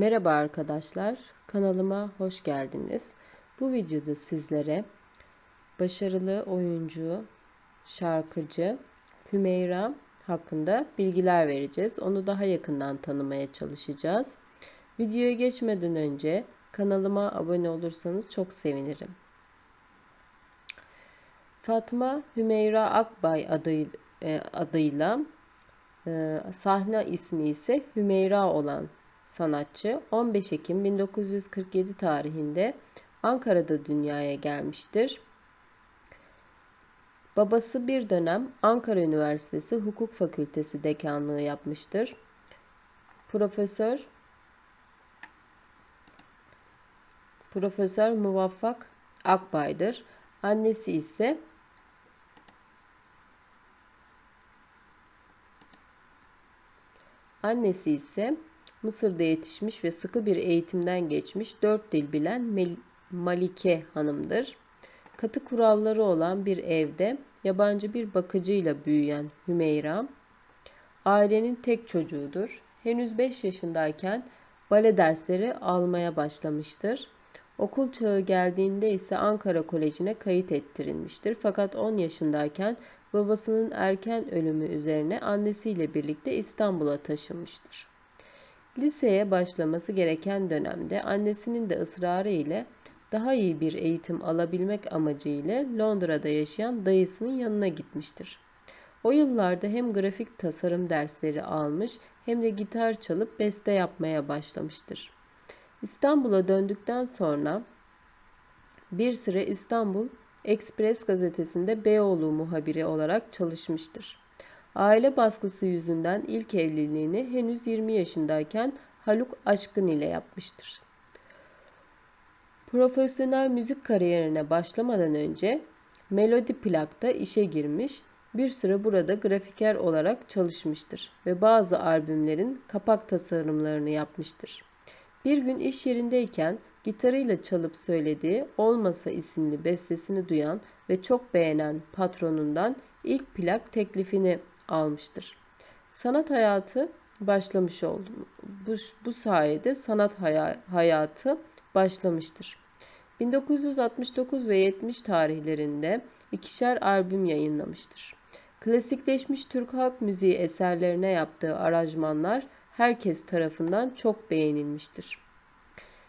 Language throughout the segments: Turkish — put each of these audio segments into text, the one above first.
Merhaba arkadaşlar, kanalıma hoş geldiniz. Bu videoda sizlere başarılı oyuncu, şarkıcı Hümeyra hakkında bilgiler vereceğiz. Onu daha yakından tanımaya çalışacağız. Videoya geçmeden önce kanalıma abone olursanız çok sevinirim. Fatma Hümeyra Akbay adıyla, e, e, sahne ismi ise Hümeyra olan sanatçı 15 Ekim 1947 tarihinde Ankara'da dünyaya gelmiştir. Babası bir dönem Ankara Üniversitesi Hukuk Fakültesi dekanlığı yapmıştır. Profesör Profesör Muvaffak Akbay'dır. Annesi ise Annesi ise Mısır'da yetişmiş ve sıkı bir eğitimden geçmiş dört dil bilen Mel Malike Hanım'dır. Katı kuralları olan bir evde yabancı bir bakıcıyla büyüyen Hümeyra, ailenin tek çocuğudur. Henüz 5 yaşındayken bale dersleri almaya başlamıştır. Okul çağı geldiğinde ise Ankara Koleji'ne kayıt ettirilmiştir. Fakat 10 yaşındayken babasının erken ölümü üzerine annesiyle birlikte İstanbul'a taşınmıştır. Liseye başlaması gereken dönemde annesinin de ısrarı ile daha iyi bir eğitim alabilmek amacıyla Londra'da yaşayan dayısının yanına gitmiştir. O yıllarda hem grafik tasarım dersleri almış hem de gitar çalıp beste yapmaya başlamıştır. İstanbul'a döndükten sonra bir süre İstanbul Express gazetesinde Beyoğlu muhabiri olarak çalışmıştır. Aile baskısı yüzünden ilk evliliğini henüz 20 yaşındayken Haluk Aşkın ile yapmıştır. Profesyonel müzik kariyerine başlamadan önce Melodi Plak'ta işe girmiş, bir süre burada grafiker olarak çalışmıştır ve bazı albümlerin kapak tasarımlarını yapmıştır. Bir gün iş yerindeyken gitarıyla çalıp söylediği Olmasa isimli bestesini duyan ve çok beğenen patronundan ilk plak teklifini almıştır. Sanat hayatı başlamış oldu. Bu, bu sayede sanat hayatı başlamıştır. 1969 ve 70 tarihlerinde ikişer albüm yayınlamıştır. Klasikleşmiş Türk halk müziği eserlerine yaptığı aranjmanlar herkes tarafından çok beğenilmiştir.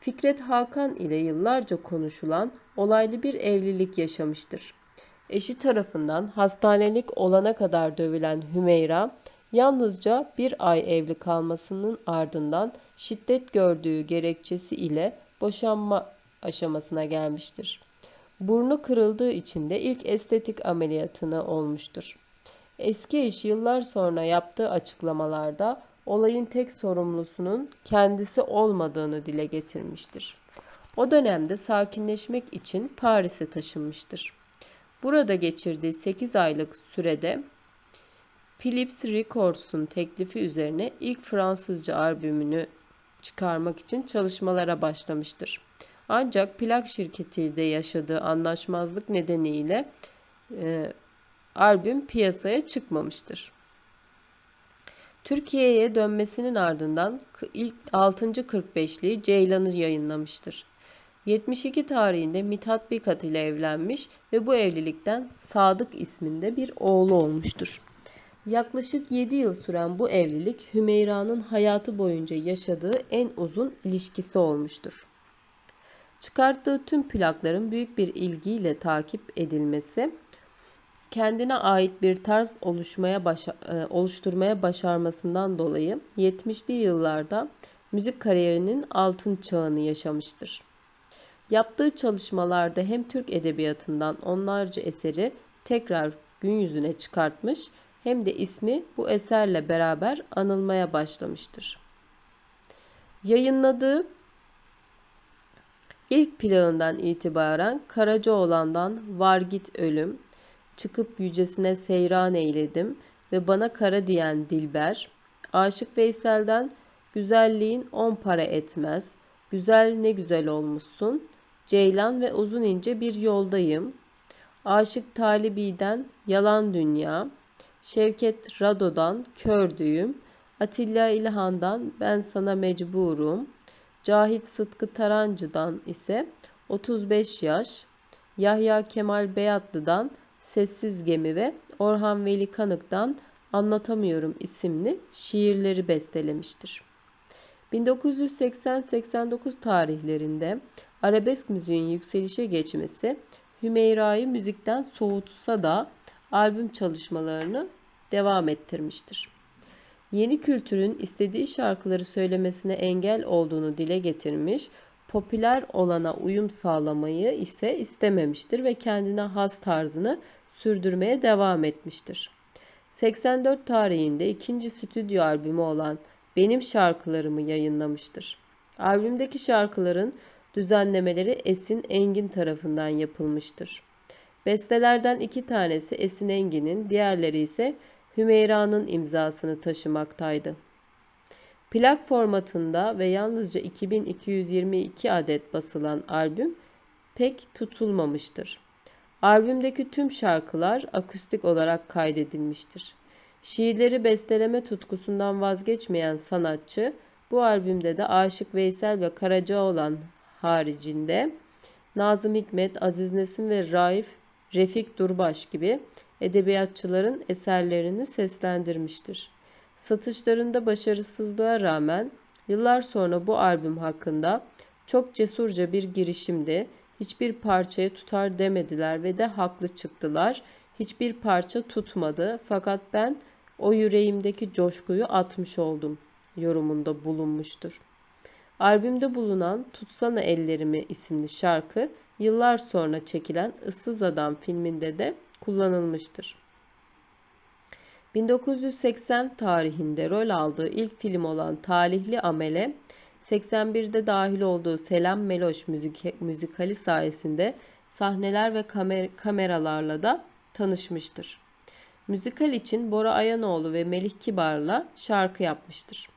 Fikret Hakan ile yıllarca konuşulan olaylı bir evlilik yaşamıştır. Eşi tarafından hastanelik olana kadar dövülen Hümeyra, yalnızca bir ay evli kalmasının ardından şiddet gördüğü gerekçesi ile boşanma aşamasına gelmiştir. Burnu kırıldığı için de ilk estetik ameliyatını olmuştur. Eski eşi yıllar sonra yaptığı açıklamalarda olayın tek sorumlusunun kendisi olmadığını dile getirmiştir. O dönemde sakinleşmek için Paris'e taşınmıştır. Burada geçirdiği 8 aylık sürede Philips Records'un teklifi üzerine ilk Fransızca albümünü çıkarmak için çalışmalara başlamıştır. Ancak plak şirketiyle yaşadığı anlaşmazlık nedeniyle e, albüm piyasaya çıkmamıştır. Türkiye'ye dönmesinin ardından ilk 6. 45'liği Ceylan'ı yayınlamıştır. 72 tarihinde Mithat Bikat ile evlenmiş ve bu evlilikten Sadık isminde bir oğlu olmuştur. Yaklaşık 7 yıl süren bu evlilik Hümeyra'nın hayatı boyunca yaşadığı en uzun ilişkisi olmuştur. Çıkarttığı tüm plakların büyük bir ilgiyle takip edilmesi, kendine ait bir tarz oluşmaya başa, e, oluşturmaya başarmasından dolayı 70'li yıllarda müzik kariyerinin altın çağını yaşamıştır. Yaptığı çalışmalarda hem Türk edebiyatından onlarca eseri tekrar gün yüzüne çıkartmış hem de ismi bu eserle beraber anılmaya başlamıştır. Yayınladığı ilk plağından itibaren Karacaoğlan'dan Var Git Ölüm, Çıkıp yücesine seyran eyledim ve bana kara diyen Dilber, Aşık Veysel'den Güzelliğin on para etmez, Güzel ne güzel olmuşsun, Ceylan ve uzun ince bir yoldayım. Aşık Talibi'den Yalan Dünya, Şevket Rado'dan Kör Düğüm, Atilla İlhan'dan Ben Sana Mecburum, Cahit Sıtkı Tarancı'dan ise 35 yaş, Yahya Kemal Beyatlı'dan Sessiz Gemi ve Orhan Veli Kanık'tan Anlatamıyorum isimli şiirleri bestelemiştir. 1980-89 tarihlerinde arabesk müziğin yükselişe geçmesi Hümeyra'yı müzikten soğutsa da albüm çalışmalarını devam ettirmiştir. Yeni kültürün istediği şarkıları söylemesine engel olduğunu dile getirmiş, popüler olana uyum sağlamayı ise istememiştir ve kendine has tarzını sürdürmeye devam etmiştir. 84 tarihinde ikinci stüdyo albümü olan Benim Şarkılarımı yayınlamıştır. Albümdeki şarkıların düzenlemeleri Esin Engin tarafından yapılmıştır. Bestelerden iki tanesi Esin Engin'in, diğerleri ise Hümeyra'nın imzasını taşımaktaydı. Plak formatında ve yalnızca 2222 adet basılan albüm pek tutulmamıştır. Albümdeki tüm şarkılar akustik olarak kaydedilmiştir. Şiirleri besteleme tutkusundan vazgeçmeyen sanatçı bu albümde de Aşık Veysel ve Karacaoğlan haricinde Nazım Hikmet, Aziz Nesin ve Raif Refik Durbaş gibi edebiyatçıların eserlerini seslendirmiştir. Satışlarında başarısızlığa rağmen yıllar sonra bu albüm hakkında çok cesurca bir girişimdi. Hiçbir parçayı tutar demediler ve de haklı çıktılar. Hiçbir parça tutmadı fakat ben o yüreğimdeki coşkuyu atmış oldum yorumunda bulunmuştur. Albümde bulunan Tutsana Ellerimi isimli şarkı yıllar sonra çekilen Issız Adam filminde de kullanılmıştır. 1980 tarihinde rol aldığı ilk film olan Talihli Amele, 81'de dahil olduğu Selam Meloş müzik müzikali sayesinde sahneler ve kamer kameralarla da tanışmıştır. Müzikal için Bora Ayanoğlu ve Melih Kibar'la şarkı yapmıştır.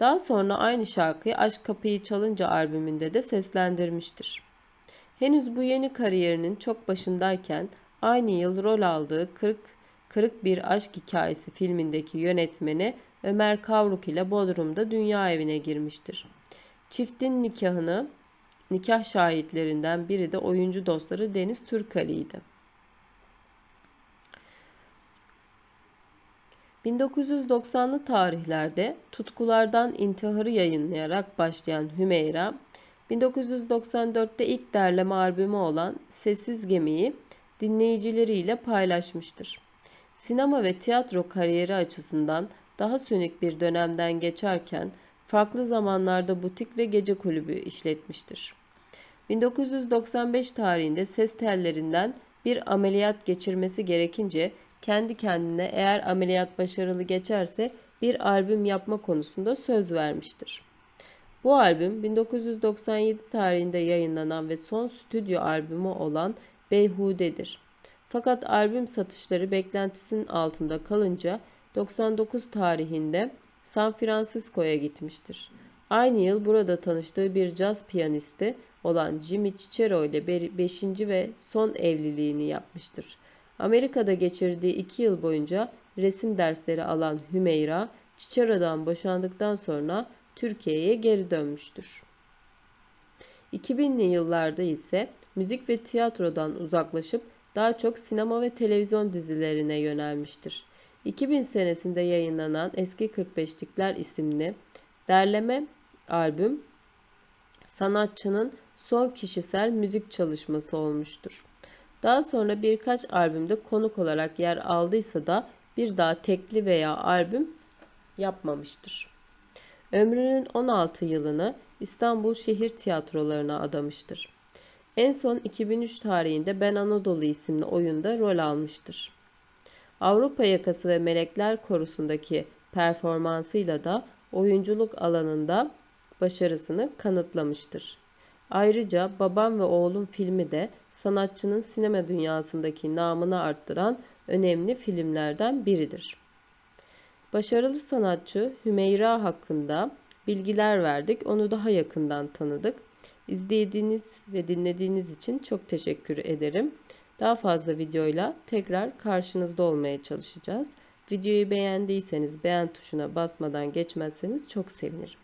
Daha sonra aynı şarkıyı Aşk Kapıyı Çalınca albümünde de seslendirmiştir. Henüz bu yeni kariyerinin çok başındayken aynı yıl rol aldığı Kırık, Kırık Bir Aşk Hikayesi filmindeki yönetmeni Ömer Kavruk ile Bodrum'da dünya evine girmiştir. Çiftin nikahını nikah şahitlerinden biri de oyuncu dostları Deniz Türkali'ydi. 1990'lı tarihlerde Tutkulardan İntiharı yayınlayarak başlayan Hümeyra, 1994'te ilk derleme albümü olan Sessiz Gemi'yi dinleyicileriyle paylaşmıştır. Sinema ve tiyatro kariyeri açısından daha sönük bir dönemden geçerken farklı zamanlarda butik ve gece kulübü işletmiştir. 1995 tarihinde ses tellerinden bir ameliyat geçirmesi gerekince kendi kendine eğer ameliyat başarılı geçerse bir albüm yapma konusunda söz vermiştir. Bu albüm 1997 tarihinde yayınlanan ve son stüdyo albümü olan Beyhude'dir. Fakat albüm satışları beklentisinin altında kalınca 99 tarihinde San Francisco'ya gitmiştir. Aynı yıl burada tanıştığı bir caz piyanisti olan Jimmy Cicero ile 5. ve son evliliğini yapmıştır. Amerika'da geçirdiği iki yıl boyunca resim dersleri alan Hümeyra, Cicero'dan boşandıktan sonra Türkiye'ye geri dönmüştür. 2000'li yıllarda ise müzik ve tiyatrodan uzaklaşıp daha çok sinema ve televizyon dizilerine yönelmiştir. 2000 senesinde yayınlanan Eski 45'likler isimli derleme albüm sanatçının son kişisel müzik çalışması olmuştur. Daha sonra birkaç albümde konuk olarak yer aldıysa da bir daha tekli veya albüm yapmamıştır. Ömrünün 16 yılını İstanbul şehir tiyatrolarına adamıştır. En son 2003 tarihinde Ben Anadolu isimli oyunda rol almıştır. Avrupa Yakası ve Melekler Korusu'ndaki performansıyla da oyunculuk alanında başarısını kanıtlamıştır. Ayrıca Babam ve Oğlum filmi de sanatçının sinema dünyasındaki namını arttıran önemli filmlerden biridir. Başarılı sanatçı Hümeyra hakkında bilgiler verdik. Onu daha yakından tanıdık. İzlediğiniz ve dinlediğiniz için çok teşekkür ederim. Daha fazla videoyla tekrar karşınızda olmaya çalışacağız. Videoyu beğendiyseniz beğen tuşuna basmadan geçmezseniz çok sevinirim.